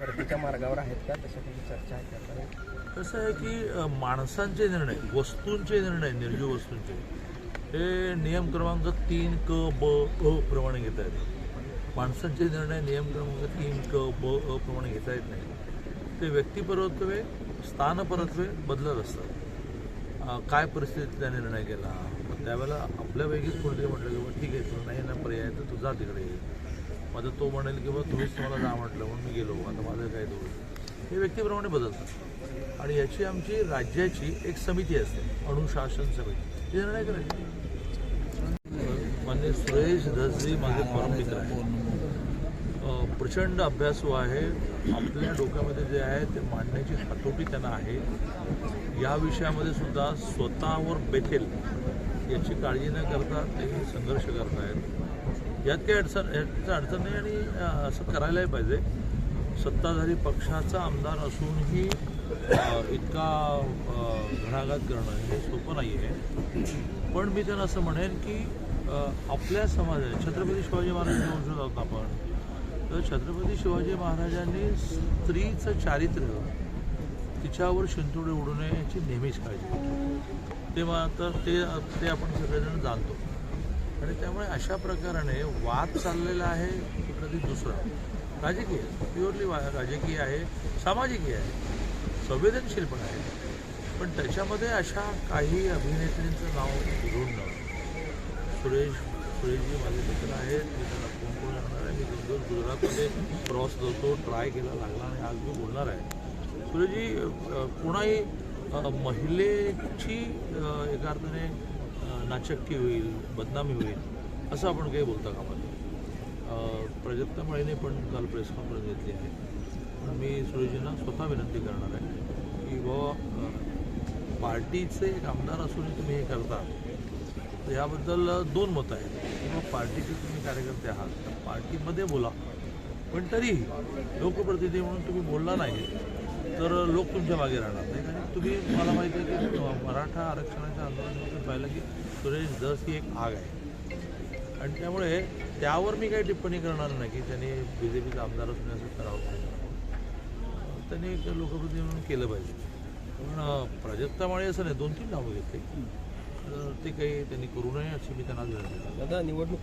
परतीच्या मार्गावर आहेत का? चर्चा आहे कसं आहे की माणसांचे निर्णय वस्तूंचे निर्णय निर्जीव वस्तूंचे हे नियम क्रमांक तीन क ब अ प्रमाणे घेता येतात. माणसांचे निर्णय नियम क्रमांक तीन क ब अ प्रमाणे घेता येत नाही. ते व्यक्तिपरत्वे स्थानपरत्वे बदलत असतात. काय परिस्थितीत त्या निर्णय केला? त्यावेळेला आपल्यापैकीच कोणतरी म्हटलं की ठीक आहे तुला नाही ना पर्याय तर तू जा तिकडे. माझा तो म्हणेल की बाबा तुम्हीच तुम्हाला जा म्हटलं म्हणून मी गेलो. आता माझं काय दोष? हे व्यक्तीप्रमाणे बदलतात. आणि याची आमची राज्याची एक समिती असते अनुशासन समिती. ती निर्णय करायची. मान्य सुरेश धसजी माझे परममित्र आहे प्रचंड अभ्यासू आहे. आपल्या डोक्यामध्ये जे आहे ते मांडण्याची हातोटी त्यांना आहे. या विषयामध्ये सुद्धा स्वतःवर बेथेल याची काळजी न करता ते संघर्ष करत आहेत यात काही अडचण याचा अडचण नाही आणि असं करायलाही पाहिजे. सत्ताधारी पक्षाचा आमदार असूनही इतका घणाघात करणं हे सोपं नाही आहे पण मी त्यांना असं म्हणेन की आपल्या समाजात छत्रपती शिवाजी महाराजांनी वंशज आहोत आपण तर छत्रपती शिवाजी महाराजांनी स्त्रीचं चारित्र्य तिच्यावर शिंतोडे उडू नये याची नेहमीच काळजी ते मग ते ते आपण सगळेजण जाणतो. आणि त्यामुळे अशा प्रकाराने वाद चाललेला आहे कुठलातरी दुसरा. राजकीय प्युअरली राजकीय आहे सामाजिकही आहे संवेदनशील पण आहे. पण त्याच्यामध्ये अशा काही अभिनेत्रींचं नाव जोडणं सुरेश सुरेशजी माझे मित्र आहेत मी त्यांना फोन करून सांगणार आहे. मी दोन दिवस गुजरातमध्ये प्रवास करतो ट्राय केला लागला आणि आज मी बोलणार आहे. सुरेशजी कुणाही कोणाही महिलेची एका अर्थाने नाचक्की होईल बदनामी होईल असं आपण काही बोलता कामा नये. प्रजक्ता प्राजक्ता माळीने पण काल प्रेस कॉन्फरन्स घेतली आहे. पण मी सुरेशजींना स्वतः विनंती करणार आहे की बाबा पार्टीचे एक आमदार असूनही तुम्ही हे करता तर याबद्दल दोन मतं आहेत. किंवा पार्टीचे तुम्ही कार्यकर्ते आहात तर पार्टीमध्ये बोला. पण तरीही लोकप्रतिनिधी म्हणून तुम्ही बोलला नाही तर लोक तुमच्या मागे राहणार नाही आणि तुम्ही मला माहिती आहे की मराठा आरक्षणाच्या आंदोलनामध्ये पाहिलं की सुरेश दस ही एक आग आहे. आणि त्यामुळे त्यावर मी काही टिप्पणी करणार नाही की त्यांनी बी जे पीचा आमदार असून असं करावं पाहिजे त्यांनी एक लोकप्रतिनिधी म्हणून केलं पाहिजे. पण अं, प्राजक्ता माळी असं नाही दोन तीन नावं घेतली. तर ते काही त्यांनी करू नये अशी मी त्यांना विनंती दादा निवडणूक